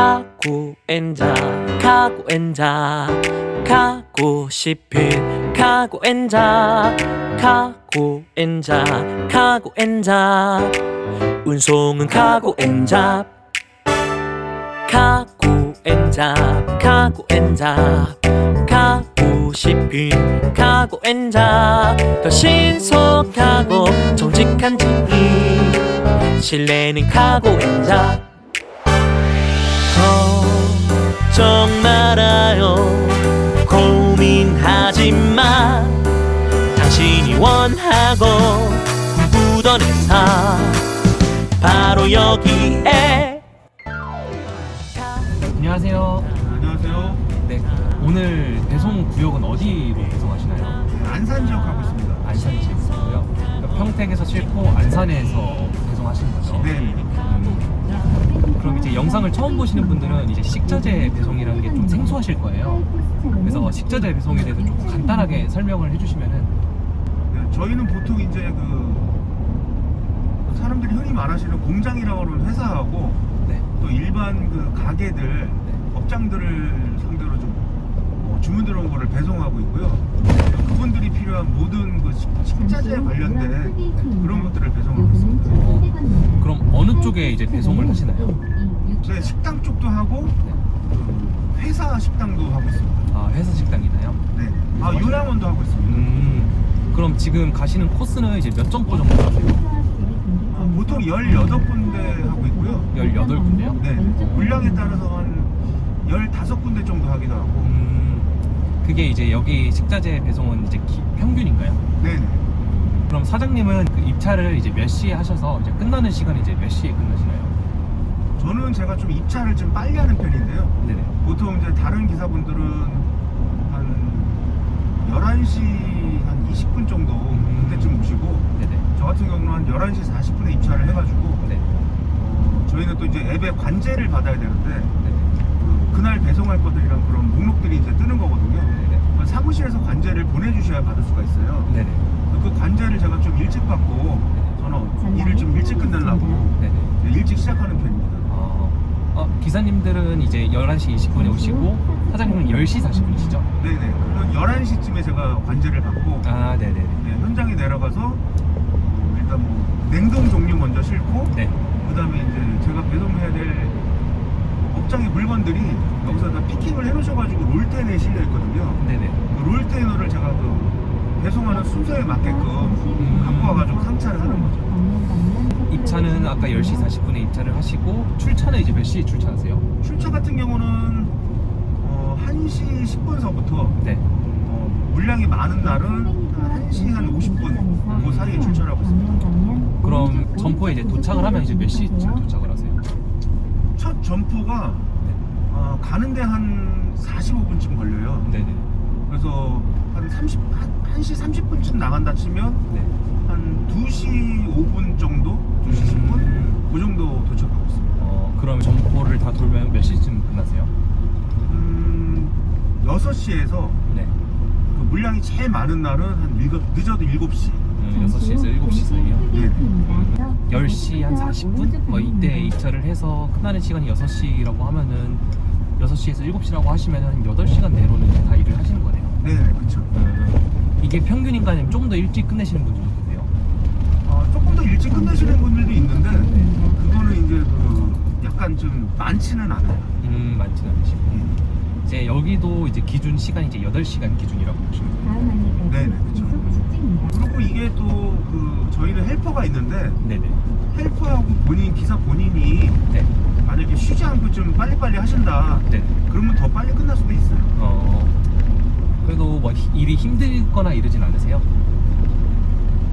카구엔자 카구엔자 가고 싶은 카구엔자 카구엔자 카구엔자. 운송은 카구엔자. 카구엔자 카구엔자. 가고 싶은 카구엔자. 더 신속하고 정직한 지인 신뢰는 카구엔자 걱정 말아요 고민하지 마 당신이 원하고 꿈꾸던 회사 바로 여기에 안녕하세요. 안녕하세요. 네, 오늘 배송 구역은 어디로 배송하시나요? 안산 지역 가고 있습니다. 안산 지역이고요. 그러니까 평택에서 싣고 안산에서 배송하시는 거죠? 네. 음, 그럼 이제 영상을 처음 보시는 분들은 이제 식자재 배송이라는 게 좀 생소하실 거예요. 그래서 식자재 배송에 대해서 조금 간단하게 설명을 해주시면은 네, 저희는 보통 이제 그 사람들이 흔히 말하시는 공장이라고 하는 회사하고 네, 또 일반 그 가게들, 네. 업장들을 상대로 좀 어, 주문 들어온 거를 배송하고 있고요. 또 그분들이 필요한 모든 그 식- 식자재 관련된 그런 것들을 배송하고 있습니다. 어, 그럼 어느 쪽에 이제 배송을 하시나요? 네, 식당 쪽도 하고 네. 그 회사 식당도 하고 있습니다. 아 회사 식당이나요? 네. 아, 요양원도 하고 있습니다. 음, 그럼 지금 가시는 코스는 이제 몇 점포 정도 가세요? 아, 보통 18군데 하고 있고요. 18군데요? 네, 물량에 따라서 한 15군데 정도 하기도 하고. 음, 그게 이제 여기 식자재 배송은 이제 기- 평균인가요? 네네. 그럼 사장님은 그 입찰을 이제 몇 시에 하셔서 이제 끝나는 시간이 이제 몇 시에 끝나시나요? 저는 제가 좀 입찰을 좀 빨리 하는 편인데요. 네네. 보통 이제 다른 기사분들은 한 11시 한 20분 정도 음. 그때쯤 오시고 네네. 저 같은 경우는 한 11시 40분에 입찰을 해가지고 네. 어, 저희는 또 이제 앱에 관제를 받아야 되는데 네네. 그, 그날 배송할 것들이랑 그런 목록들이 이제 뜨는 거거든요. 네네. 그 사무실에서 관제를 보내주셔야 받을 수가 있어요. 네네. 그 관제를 제가 좀 일찍 받고 저는 일을 좀 일찍 끝내려고 네네. 네, 일찍 시작하는 편입니다. 어, 어, 기사님들은 이제 11시 20분에 오시고 사장님은 10시 40분이시죠? 네네. 그러면 11시쯤에 제가 관제를 받고 아, 네네네. 네, 현장에 내려가서 어, 일단 뭐 냉동 종류 먼저 싣고 네. 그 다음에 이제 제가 배송해야 될 업장의 물건들이 여기서 다 피킹을 해놓으셔가지고 롤텐에 실려 있거든요. 네네. 그 롤텐을 제가 그 배송하는 순서에 맞게끔 갖고 와가지고 상차를 하는 거죠. 입차는 아까 10시 40분에 입차를 하시고 출차는 이제 몇 시에 출차하세요? 출처 같은 경우는 어, 1시 10분서부터 네. 어, 물량이 많은 날은 한 1시 한 50분 그 사이에 출처하고 있습니다. 그럼 점포에 이제 도착을 하면 이제 몇 시쯤 도착을 하세요? 첫 점포가 네. 어, 가는데 한 45분쯤 걸려요. 네네. 그래서 한 30, 한 1시 30분쯤 나간다 치면 네. 한 2시 5분 정도? 2시 10분? 음. 그 정도 도착하고 있습니다. 어, 그럼 점포를 다 돌면 몇 시쯤 끝나세요? 음, 6시에서 네. 그 물량이 제일 많은 날은 한 일곱, 늦어도 7시. 음, 6시에서 7시 사이요? 네. 10시 한 40분? 뭐 이때 입찰을 해서 끝나는 시간이 6시라고 하면은 6시에서 7시라고 하시면 한 8시간 내로는 다 일을 하시는 거네요. 네, 그렇죠. 음, 이게 평균인가 아니면 좀더 일찍 끝내시는 분들도 계세요? 어, 조금 더 일찍 끝내시는 분들도 있는데 그거는 이제 그 약간 좀 많지는 않아요. 음, 많지는 않으시고. 예. 이제 여기도 이제 기준 시간이 이제 8시간 기준이라고 보시면 돼요. 네네, 그쵸. 그리고 이게 또 그 저희는 헬퍼가 있는데 네네. 헬퍼하고 본인 기사 본인이 네. 만약에 쉬지 않고 좀 빨리빨리 하신다 네. 그러면 더 빨리 끝날 수도 있어요. 어, 그래도 뭐 히- 일이 힘들거나 이러진 않으세요?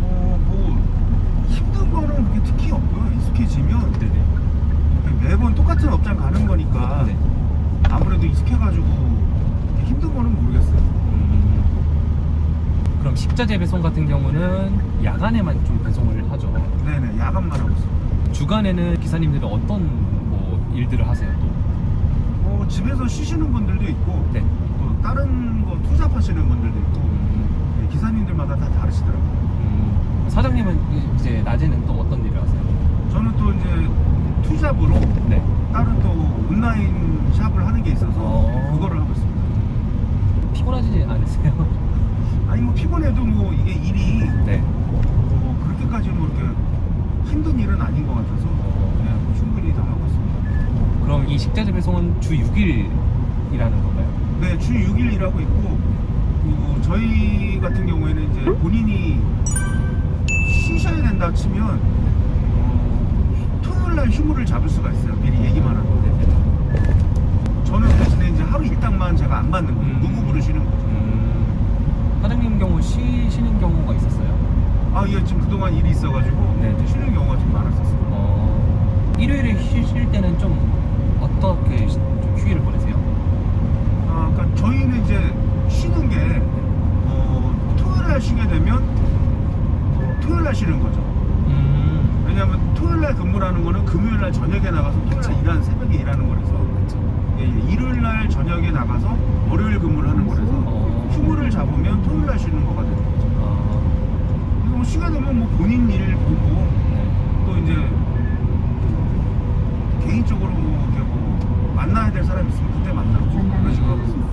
어, 뭐 힘든 거는 그게 특히 없고요. 익숙해지면 네네. 매번 똑같은 업장 가는 거니까 네. 아무래도 익숙해가지고 힘든 거는 모르겠어요. 음, 그럼 식자재 배송 같은 경우는 야간에만 좀 배송을 하죠. 네네 야간만 하고 있어요. 주간에는 기사님들은 어떤 뭐 일들을 하세요 또? 어, 집에서 쉬시는 분들도 있고 네. 또 다른 거 투잡하시는 분들도 있고 음, 네, 기사님들마다 다 다르시더라고요. 음, 사장님은 이제 낮에는 또 어떤 일을 하세요? 저는 또 이제 투잡으로 네. 다른 또 온라인 샵을 하는 게 있어서 어. 그거를 하고 있습니다. 피곤하지 않으세요? 아니 뭐 피곤해도 뭐 이게 일이 네. 뭐 그렇게까지 뭐 이렇게 힘든 일은 아닌 것 같아서 어. 네, 충분히 다 하고 있습니다. 그럼 이 식자재 배송은 주 6일이라는 건가요? 네, 주 6일 일하고 있고 그리고 저희 같은 경우에는 이제 본인이 쉬셔야 된다 치면 어, 토요일 날 휴무를 잡을 수가 있어요. 미리 얘기만 하는데 저는 대신에 이제 하루 일당만 제가 안 받는 거예요. 음. 무급으로 쉬는 거죠. 음, 사장님 경우 쉬시는 경우가 있었어요? 아, 예, 지금 그동안 일이 있어가지고 네, 네. 쉬는 경우가 좀 많았었어요. 어, 일요일에 쉬실 때는 좀 어떻게 쉬- 좀 휴일을 보내세요? 아, 그러니까 저희는 이제 쉬는 게 어, 토요일 날 쉬게 되면 어, 토요일 날 쉬는 거죠. 음, 왜냐하면 토요일 날 근무라는 거는 금요일 날 저녁에 나가서 토요일 날 일하는 새벽에 일하는 거라서 예, 예, 일요일 날 저녁에 나가서 월요일 근무를 하는 거라서 어. 휴무를 잡으면 토요일 날 쉬는 거가 되는 거죠. 아, 그래서 뭐 쉬게 되면 뭐 본인 일 보고 네. 또 이제 개인적으로 뭐 이렇게 뭐 만나야 될 사람 있으면 그때 만나고 그런 식으로 하고 있습니다.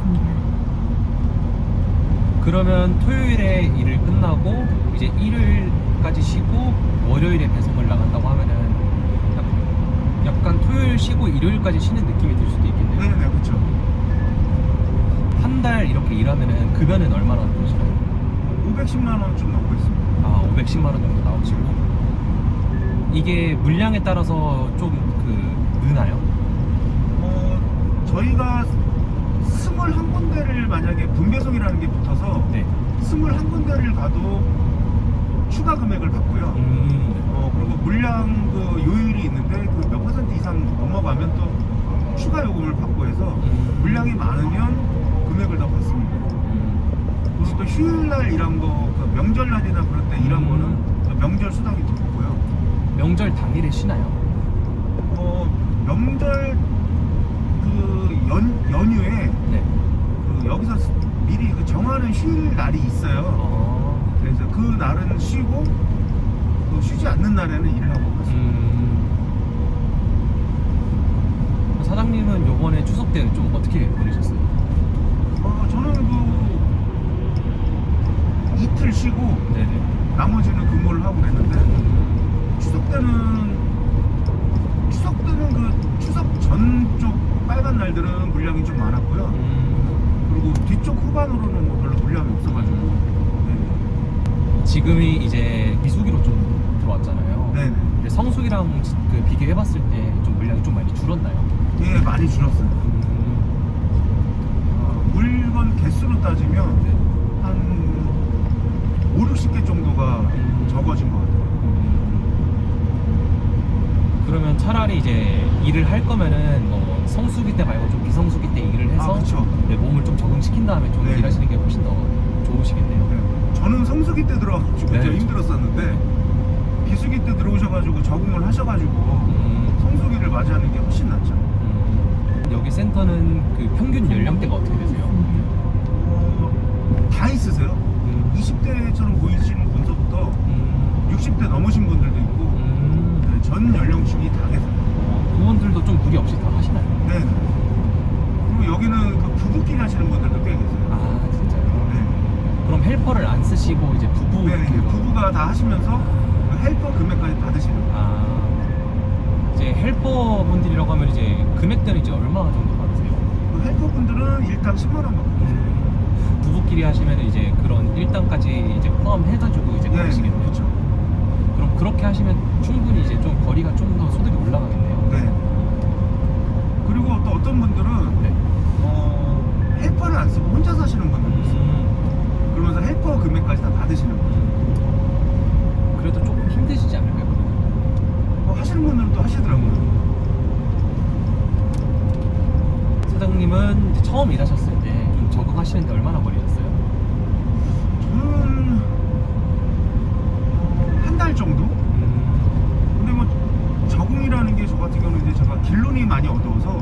그러면 토요일에 일을 끝나고 이제 일요일까지 쉬고 월요일에 배송을 나간다고 하면은 약- 약간 토요일 쉬고 일요일까지 쉬는 느낌이 들 수도 있겠네요. 네네 그렇죠. 한 달 이렇게 일하면은 급여는 얼마나 되시나요? 510만 원 좀 넘고 있습니다. 아, 510만 원 정도 나오시고 이게 물량에 따라서 좀 그 느나요? 어, 저희가 21군데를 만약에 분배송이라는 게 붙어서 네. 21군데를 가도 추가 금액을 받고요. 음. 어, 그리고 물량 그 요율이 있는데 그 몇 퍼센트 이상 넘어가면 또 추가 요금을 받고 해서 음. 물량이 많으면 금액을 더 받습니다. 음. 그리고 또 휴일 날 일한 거, 그 명절날이나 그럴 때 일한 음. 거는 또 명절 수당이 또 붙고요. 명절 당일에 쉬나요? 어, 명절 그 연, 연휴에 네. 그 여기서 스- 미리 그 정하는 휴일 날이 있어요. 어. 그래서 그 날은 쉬고 그 쉬지 않는 날에는 일을 하고 있습니다. 음. 사장님은 요번에 추석 때좀 어떻게 보내셨어요? 어, 저는 그 이틀 쉬고 네네. 나머지는 근무를 하고 그랬는데 추석 때는 추석 때는 그 추석 전쪽 빨간 날들은 물량이 좀 많았고요. 음. 그리고 뒤쪽 후반으로는 뭐 별로 물량이 없어가지고. 지금이 이제 미수기로 좀 들어왔잖아요. 네. 근데 성수기랑 그 비교해봤을 때 좀 물량이 좀 많이 줄었나요? 예, 많이 줄었어요. 물건 개수로 따지면 네. 한 5, 60개 정도가 음. 적어진 것 같아요. 음. 그러면 차라리 이제 일을 할 거면은 뭐 성수기 때 말고 좀 비성수기 때 일을 해서 아, 그쵸. 네, 몸을 좀 적응시킨 다음에 좀 네. 일하시는 게 훨씬 더 좋으시겠네요. 네. 저는 성수기 때 들어가지고 네. 좀 힘들었었는데 비수기 때 들어오셔가지고 적응을 하셔가지고 음. 성수기를 맞이하는 게 훨씬 낫죠. 음. 여기 센터는 그 평균 연령대가 어떻게 되세요? 어, 다 있으세요. 음. 20대처럼 보이시는 분서부터 음. 60대 넘으신 분들도 있고 음. 네, 전 연령층이 다 계세요. 어, 그분들도 좀 무리 없이 다 하시나요? 네. 그리고 여기는 그 부부끼리 하시는 분들도 꽤 계세요. 아 진짜요? 네. 그럼 헬퍼를 안 쓰시고 이제 부부 네, 그거- 부부가 다 하시면서 그 헬퍼 금액까지 받으시는 거예요. 아 이제 헬퍼 분들이라고 하면 이제 금액대는 이제 얼마 정도 받으세요? 그 헬퍼 분들은 일당 10만 원 받고 계세요. 음, 부부끼리 하시면 이제 그런 일당까지 이제 포함해가지고 이제 네, 받으시겠네요. 그렇죠. 그럼 그렇게 하시면 충분히 이제 좀 거리가 좀 더 소득이 올라가겠네요. 네. 그리고 또 어떤 분들은 네. 어, 헬퍼를 안 쓰고 혼자 사시는 분들도 있어요. 음, 그러면서 헬퍼 금액까지 다 받으시는 거예요. 음. 그래도 조금 힘드시지 않을까요? 그러면? 뭐 하시는 분들은 또 하시더라고요. 사장님은 이제 처음 일하셨을 때 좀 적응하시는데 얼마나 걸리셨어요? 저는 한달 정도? 음, 근데 뭐 적응이라는 게 저 같은 경우는 이제 제가 길눈이 많이 어두워서.